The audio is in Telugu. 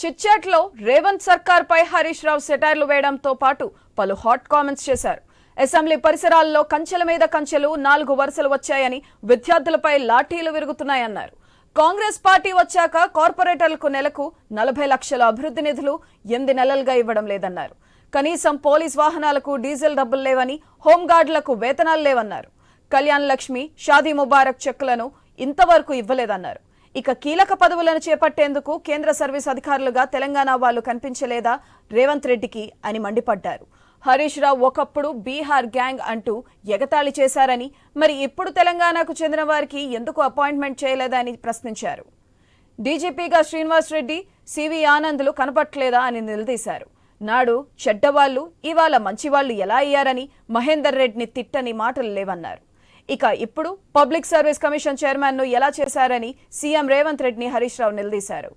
చిట్చాట్లో రేవంత్ సర్కార్ పై హరీష్ రావు సెటైర్లు వేయడంతో పాటు పలు హాట్ కామెంట్స్ చేశారు. అసెంబ్లీ పరిసరాల్లో కంచెల మీద కంచెలు నాలుగు వరుసలు వచ్చాయని విద్యార్థులపై లాఠీలు విరుగుతున్నాయన్నారు. కాంగ్రెస్ పార్టీ వచ్చాక కార్పొరేటర్లకు నెలకు నలభై లక్షల అభివృద్ధి నిధులు ఎనిమిది నెలలుగా ఇవ్వడం లేదన్నారు. కనీసం పోలీస్ వాహనాలకు డీజిల్ డబ్బులు లేవని హోంగార్డులకు వేతనాలు లేవన్నారు. కళ్యాణ్ లక్ష్మి షాదీ ముబారక్ చెక్కులను ఇంతవరకు ఇవ్వలేదన్నారు. ఇక కీలక పదవులను చేపట్టేందుకు కేంద్ర సర్వీస్ అధికారులుగా తెలంగాణ వాళ్ళు కనిపించలేదా? రేవంత్ రెడ్డికి అని మండిపడ్డారు. హరీష్ రావు ఒకప్పుడు బీహార్ గ్యాంగ్ అంటూ ఎగతాళి చేశారని మరి ఇప్పుడు తెలంగాణకు చెందిన వారికి ఎందుకు అపాయింట్మెంట్ చేయలేదని ప్రశ్నించారు. డీజీపీగా శ్రీనివాస్ రెడ్డి సివి ఆనంద్లు కనపట్లేదా అని నిలదీశారు. నాడు చెడ్డవాళ్ళు ఇవాళ మంచివాళ్ళు ఎలా అయ్యారని మహేందర్ రెడ్డిని తిట్టని మాటలు లేవన్నారు. ఇక ఇప్పుడు పబ్లిక్ సర్వీస్ కమిషన్ చైర్మన్ను ఎలా చేశారని సీఎం రేవంత్ రెడ్డిని హరీష్ రావు నిలదీశారు.